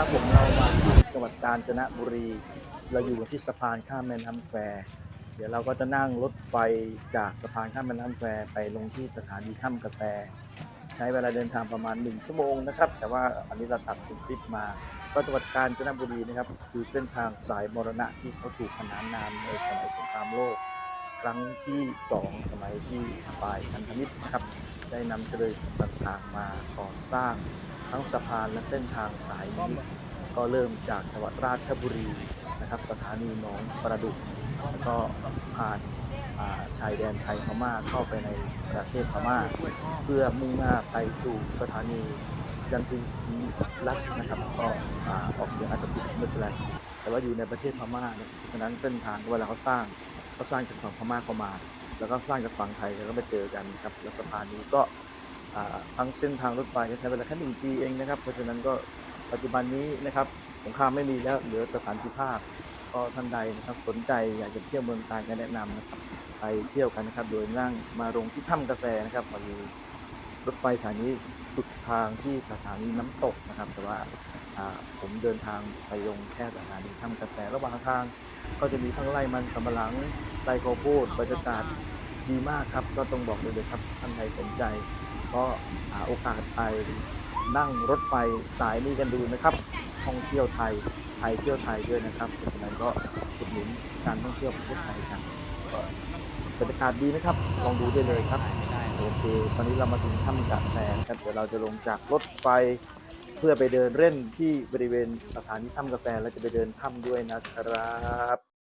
ครับผมเรามาที่จังหวัดกาญจนบุรี เราอยู่ที่สะพานข้ามแม่น้ำแควเดี๋ยวเราก็จะนั่งรถไฟจากสะพานข้ามแม่น้ำแควไปลงที่สถานีถ้ำกระแส ใช้เวลาเดินทางประมาณ 1 ชั่วโมงนะครับ แต่ว่าอันนี้เราตัดเป็นคลิปมา ก็จังหวัดกาญจนบุรีนะครับ คือเส้นทางสายมรณะที่เขาถูกขนานนามในสมัยสงครามโลก รั้งที่ 2 สมัยที่ฝ่ายพันธมิตรนะครับ ได้นำเฉลยสัตต่างๆมาก่อสร้างทั้งสะพานและเส้นทางสายนี้ก็เริ่มจากจังหวัดราชบุรีนะครับ สถานีหนองประดุกแล้วก็ผ่านาชายแดนไทยพม่าเข้าไปในประเทศพม่า เพื่อมุ่งหน้าไปสู่สถานียันตุสีลัสนะครับก็อออกเสียงอาจจะผิดไม่เป็นไรแต่ว่าอยู่ในประเทศพม่าเนี่ยฉะนั้นเส้นทางเวลาเขาสร้าง ก็สร้างจากฝั่งพม่าเข้ามา แล้วก็สร้างจากฝั่งไทยแล้วก็ไปเจอกันนะครับแล้วสะพานนี้ก็อ่าทั้งเส้นทางรถไฟก็ใช้เวลาแค่หนึ่งปีเองนะครับ เพราะฉะนั้นก็ปัจจุบันนี้นะครับสงครามไม่มีแล้วเหลือแต่สันติภาพก็ท่านใดนะครับสนใจอยากจะเที่ยวเมืองการก็แนะนำนะครับไปเที่ยวกันนะครับโดยนั่งมาลงที่ถ้ำกระแสนะครับพอดี รถไฟสายนี้สุดทางที่สถานีน้ำตกนะครับ แต่ว่าผมเดินทางไปลงแค่สถานีถ้ำกระแสระหว่างทาง ก็จะมีทั้งไร่มันสำปะหลังไร่ข้าวโพดบรรยากาศดีมากครับ ก็ต้องบอกเลยครับท่านใดสนใจ ก็หาโอกาสไปนั่งรถไฟสายนี้กันดูนะครับ ท่องเที่ยวไทยไทยเที่ยวไทยด้วยนะครับเพราะฉะนั้นก็อุดหนุนการท่องเที่ยวประเทศไทยกันบรรยากาศดีนะครับ ลองดูได้เลยครับ โอเค ตอนนี้เรามาถึงถ้ำกะแสนครับ เดี๋ยวเราจะลงจากรถไฟเพื่อไปเดินเล่นที่บริเวณสถานีถ้ำกระแสและจะไปเดินถ้ำด้วยนะครับ